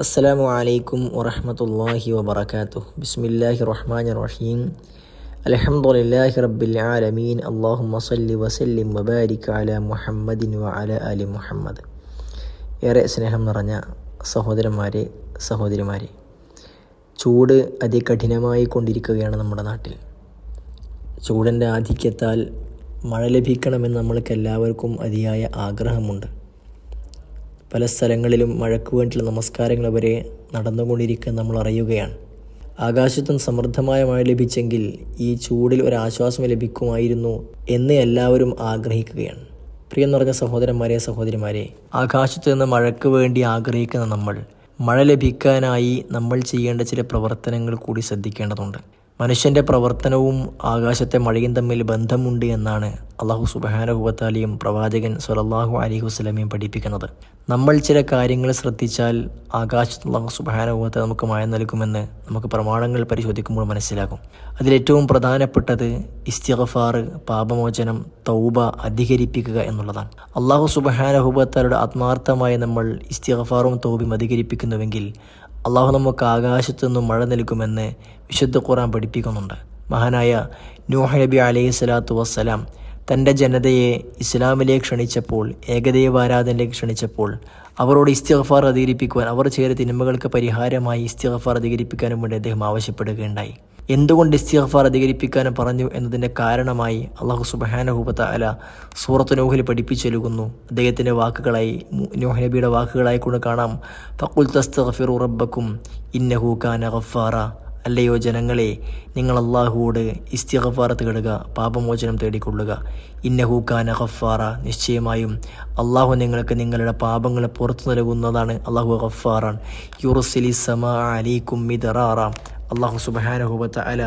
അസ്സലാമു അലൈക്കും വറഹമത്തല്ലാഹി വബറകാതുഹു. ബിസ്മില്ലാഹി റഹ്മാൻ റഹീം. അൽഹംദുലില്ലാഹി റബ്ബിൽ ആലമീൻ. അല്ലാഹുമ്മ സല്ലി വസല്ലിം വബാരിക് അല മുഹമ്മദിൻ വ അല അലി മുഹമ്മദ്. ഏറെ സ്നേഹം നിറഞ്ഞ സഹോദരന്മാരെ സഹോദരിമാരെ ചൂട് അതികഠിനമായി കൊണ്ടിരിക്കുകയാണ് നമ്മുടെ നാട്ടിൽ. ചൂടിന്റെ ആധിക്യത്താൽ മഴ ലഭിക്കണമെന്ന് നമ്മൾക്ക് എല്ലാവർക്കും അതിയായ ആഗ്രഹമുണ്ട്. പല സ്ഥലങ്ങളിലും മഴയ്ക്ക് വേണ്ടിയുള്ള നമസ്കാരങ്ങൾ വരെ നടന്നുകൊണ്ടിരിക്കാൻ നമ്മൾ അറിയുകയാണ്. ആകാശത്തും സമൃദ്ധമായ മഴ ലഭിച്ചെങ്കിൽ ഈ ചൂടിൽ ഒരാശ്വാസം ലഭിക്കുമായിരുന്നു എന്ന് എല്ലാവരും ആഗ്രഹിക്കുകയാണ്. പ്രിയം നിറഞ്ഞ സഹോദരന്മാരെ സഹോദരിമാരെ ആകാശത്ത് നിന്ന് മഴയ്ക്ക് വേണ്ടി ആഗ്രഹിക്കുന്ന നമ്മൾ മഴ ലഭിക്കാനായി നമ്മൾ ചെയ്യേണ്ട ചില പ്രവർത്തനങ്ങൾ കൂടി ശ്രദ്ധിക്കേണ്ടതുണ്ട്. മനുഷ്യന്റെ പ്രവർത്തനവും ആകാശത്തെ മഴയും തമ്മിൽ ബന്ധമുണ്ട് എന്നാണ് അള്ളാഹു സുബാനഹുബത്താലിയും പ്രവാചകൻ സൊലല്ലാഹു അലി വസ്ലമയും പഠിപ്പിക്കുന്നത്. നമ്മൾ ചില കാര്യങ്ങൾ ശ്രദ്ധിച്ചാൽ ആകാശത്ത് അള്ളാഹു സുബാനഹുബത്ത നമുക്ക് മഴ നൽകുമെന്ന് നമുക്ക് പ്രമാണങ്ങൾ പരിശോധിക്കുമ്പോൾ മനസ്സിലാകും. അതിലേറ്റവും പ്രധാനപ്പെട്ടത് ഇസ്തിഗഫാർ പാപമോചനം തൗബ അധികരിപ്പിക്കുക എന്നുള്ളതാണ്. അള്ളാഹു സുബഹാനഹുബത്താലയുടെ ആത്മാർത്ഥമായി നമ്മൾ ഇസ്തിഗഫാറും തൗബയും അധികരിപ്പിക്കുന്നുവെങ്കിൽ അള്ളാഹു നമുക്ക് ആകാശത്തു നിന്നും മഴ നൽകുമെന്ന് വിശുദ്ധ ഖുറാൻ പഠിപ്പിക്കുന്നുണ്ട്. മഹാനായ നൂഹ് നബി അലൈഹി സ്വലാത്തു വസ്സലാം തന്റെ ജനതയെ ഇസ്ലാമിലേക്ക് ക്ഷണിച്ചപ്പോൾ ഏകദൈവാരാധനയിലേക്ക് ക്ഷണിച്ചപ്പോൾ അവരോട് ഇസ്തിഗഫാർ അധികരിപ്പിക്കുവാൻ അവർ ചെയ്ത തിന്മകൾക്ക് പരിഹാരമായി ഇസ്തിഗഫാർ അധികരിപ്പിക്കാനും വേണ്ടി അദ്ദേഹം ആവശ്യപ്പെടുകയുണ്ടായി. എന്തുകൊണ്ട് ഇസ്തിഗഫാർ അധികരിപ്പിക്കാൻ പറഞ്ഞു എന്നതിന്റെ കാരണമായി അള്ളാഹു സുബഹാനഹൂബത്ത അല സൂറത്ത് നോഹിൽ പഠിപ്പിച്ചൊലുകുന്നു അദ്ദേഹത്തിന്റെ വാക്കുകളായി നോഹ് നബിയുടെ വാക്കുകളായി കൊണ്ട് കാണാം. ഫക്കുൽ തസ്തഫിറു റബ്ബക്കും ഇന്നഹു ഖാന ഗഫാറ. അല്ലയോ ജനങ്ങളെ നിങ്ങൾ അള്ളാഹുവോട് ഇസ്തിഗഫാർ തേടുക പാപമോചനം തേടിക്കൊള്ളുക. ഇന്നഹു ഖാന ഗഫാറ. നിശ്ചയമായും അള്ളാഹു നിങ്ങൾക്ക് നിങ്ങളുടെ പാപങ്ങളെ പുറത്തു നൽകുന്നതാണ് അള്ളാഹു ഗഫാറാൻ യുറുസിലി സമ അലീക്കും മിദറാറാം. അള്ളാഹു സുബാനഹുബത്ത അല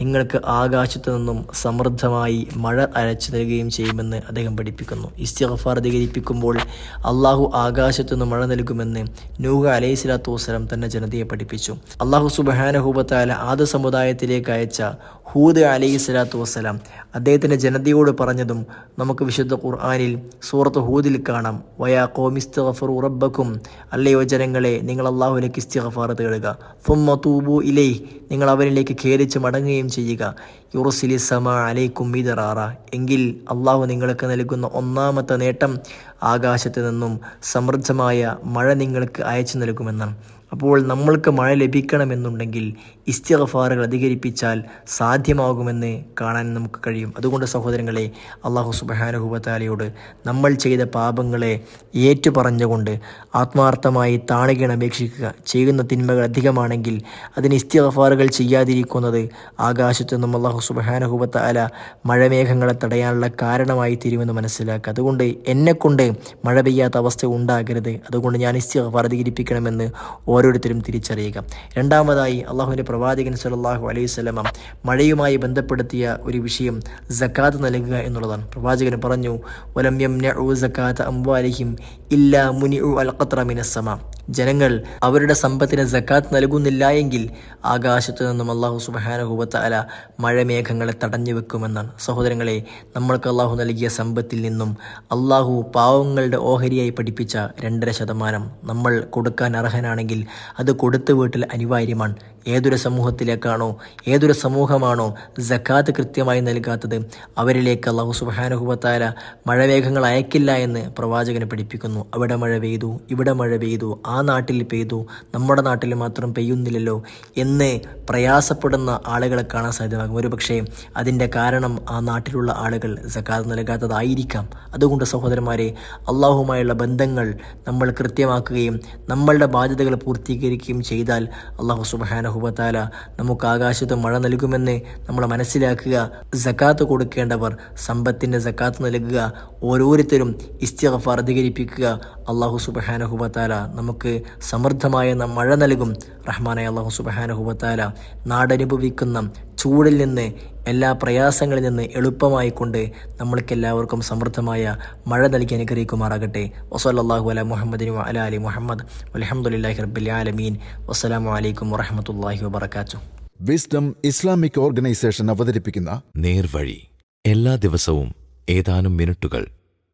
നിങ്ങൾക്ക് ആകാശത്തു നിന്നും സമൃദ്ധമായി മഴ അരച്ചു നൽകുകയും ചെയ്യുമെന്ന് അദ്ദേഹം പഠിപ്പിക്കുന്നു. ഇസ്തിഗഫാർ അധികരിപ്പിക്കുമ്പോൾ അള്ളാഹു ആകാശത്തു നിന്ന് മഴ നൽകുമെന്ന് നൂഹ അലൈഹി സ്വലാത്തു വസ്സലാം തന്നെ ജനതയെ പഠിപ്പിച്ചു. അള്ളാഹു സുബഹാനഹൂബത്താല ആദ്യ സമുദായത്തിലേക്ക് അയച്ച ഹൂദ് അലൈഹി സ്വലാത്തു വസ്സലാം അദ്ദേഹത്തിന്റെ ജനതയോട് പറഞ്ഞതും നമുക്ക് വിശുദ്ധ ഖുർആാനിൽ സൂറത്ത് ഹൂദിൽ കാണാം. വയാ കോമിസ്തഫർ ഉറബക്കും അല്ലയോ ജനങ്ങളെ നിങ്ങൾ അള്ളാഹുലേക്ക് ഇസ്തിഗഫാർ തേടുക. ഫുമ്മ തൂബു ഇലൈ നിങ്ങൾ അവനിലേക്ക് ഖേദിച്ച് മടങ്ങുകയും ചെയ്യുക. യുറുസിലി സമ അലൈക്കും മിതറാറ എങ്കിൽ അള്ളാഹു നിങ്ങൾക്ക് നൽകുന്ന ഒന്നാമത്തെ നേട്ടം ആകാശത്ത് നിന്നും സമൃദ്ധമായ മഴ നിങ്ങൾക്ക് അയച്ചു നൽകുമെന്നാണ്. അപ്പോൾ നമ്മൾക്ക് മഴ ലഭിക്കണമെന്നുണ്ടെങ്കിൽ ഇസ്തിഗഫാറുകൾ അധികരിപ്പിച്ചാൽ സാധ്യമാകുമെന്ന് കാണാൻ നമുക്ക് കഴിയും. അതുകൊണ്ട് സഹോദരങ്ങളെ അള്ളാഹു സുബാനുഹുബത്താലയോട് നമ്മൾ ചെയ്ത പാപങ്ങളെ ഏറ്റുപറഞ്ഞുകൊണ്ട് ആത്മാർത്ഥമായി താണുകയാണ് അപേക്ഷിക്കുക. ചെയ്യുന്ന തിന്മകൾ അധികമാണെങ്കിൽ അതിന് ഇസ്തിഗഫാറുകൾ ചെയ്യാതിരിക്കുന്നത് ആകാശത്ത് നിന്നും അള്ളാഹു സുബാനുഹുബത്ത അല മഴമേഘങ്ങളെ തടയാനുള്ള കാരണമായി തീരുമെന്ന് മനസ്സിലാക്കുക. അതുകൊണ്ട് എന്നെക്കൊണ്ട് മഴ പെയ്യാത്ത അവസ്ഥ ഉണ്ടാകരുത്. അതുകൊണ്ട് ഞാൻ ഇസ്തിഗഫാർ അധികരിപ്പിക്കണമെന്ന് ഓരോരുത്തരും തിരിച്ചറിയുക. രണ്ടാമതായി അള്ളാഹുവിന്റെ പ്രവാചകൻ സലാഹു അലൈഹി സ്വലമ മഴയുമായി ബന്ധപ്പെടുത്തിയ ഒരു വിഷയം ജക്കാത്ത് നൽകുക എന്നുള്ളതാണ്. പ്രവാചകൻ പറഞ്ഞു വലം യം ജക്കാത്ത് അംവാലിഹിം ഇല്ല മുനി അൽഖത്ര മിനസ്സമ ജനങ്ങൾ അവരുടെ സമ്പത്തിന് ജക്കാത്ത് നൽകുന്നില്ല എങ്കിൽ ആകാശത്തു നിന്നും അള്ളാഹു സുബാനഹുബത്ത അല മഴമേഘങ്ങളെ തടഞ്ഞു വെക്കുമെന്നാണ്. സഹോദരങ്ങളെ നമ്മൾക്ക് അള്ളാഹു നൽകിയ സമ്പത്തിൽ നിന്നും അള്ളാഹു പാവങ്ങളുടെ ഓഹരിയായി പഠിപ്പിച്ച രണ്ടര ശതമാനം നമ്മൾ കൊടുക്കാൻ അർഹനാണെങ്കിൽ അത് കൊടുത്ത് വീട്ടിൽ അനിവാര്യമാണ്. ഏതൊരു സമൂഹത്തിലേക്കാണോ ഏതൊരു സമൂഹമാണോ ജക്കാത്ത് കൃത്യമായി നൽകാത്തത് അവരിലേക്ക് അള്ളാഹു സുബാനുഹുബത്താല മഴവേഗങ്ങൾ അയക്കില്ല എന്ന് പ്രവാചകന് പഠിപ്പിക്കുന്നു. അവിടെ മഴ പെയ്തു ഇവിടെ മഴ പെയ്തു ആ നാട്ടിൽ പെയ്തു നമ്മുടെ നാട്ടിൽ മാത്രം പെയ്യുന്നില്ലല്ലോ എന്ന് പ്രയാസപ്പെടുന്ന ആളുകളെ കാണാൻ സാധ്യമാകും. ഒരു പക്ഷേ അതിന്റെ കാരണം ആ നാട്ടിലുള്ള ആളുകൾ ജക്കാത്ത് നൽകാത്തതായിരിക്കാം. അതുകൊണ്ട് സഹോദരന്മാരെ അള്ളാഹുമായുള്ള ബന്ധങ്ങൾ നമ്മൾ കൃത്യമാക്കുകയും നമ്മളുടെ ബാധ്യതകൾ പൂർത്തീകരിക്കുകയും ചെയ്താൽ അള്ളാഹു സുബാനഹു സുബത്താല നമുക്ക് ആകാശത്ത് മഴ നൽകുമെന്ന് നമ്മൾ മനസ്സിലാക്കുക. സക്കാത്ത് കൊടുക്കേണ്ടവർ സമ്പത്തിന്റെ സക്കാത്ത് നൽകുക. ഓരോരുത്തരും ഇസ്തിഗഫാർ അധികരിപ്പിക്കുക. അള്ളാഹു സുബഹാനഹുബത്താല നമുക്ക് സമൃദ്ധമായ മഴ നൽകും. റഹ്മാനായ അള്ളാഹു സുബഹാനഹുബത്താല നാടനുഭവിക്കുന്ന ചൂടിൽ നിന്ന് എല്ലാ പ്രയാസങ്ങളിൽ നിന്ന് എളുപ്പമായിക്കൊണ്ട് നമ്മൾക്ക് എല്ലാവർക്കും സമൃദ്ധമായ മഴ നൽകി അനുഗ്രഹിക്കുമാറാകട്ടെ. വസല്ലാഹു അല മുഹമ്മദിനു അല അലി മുഹമ്മദ്. അലഹമുല്ലാഹി റബ്ബിൽ ആലമീൻ. വസ്സലാമു അലൈക്കും വറഹമത്തല്ലാഹി വബർക്കാത്തു വിസ്ഡം ഇസ്ലാമിക് ഓർഗനൈസേഷൻ അവതരിപ്പിക്കുന്ന നേർവഴി. എല്ലാ ദിവസവും ഏതാനും മിനിറ്റുകൾ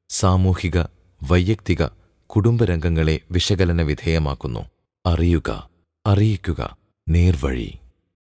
സാമൂഹിക വൈയക്തിക കുടുംബരംഗങ്ങളെ വിശകലന വിധേയമാക്കുന്നു. അറിയുക അറിയിക്കുക. നേർവഴി.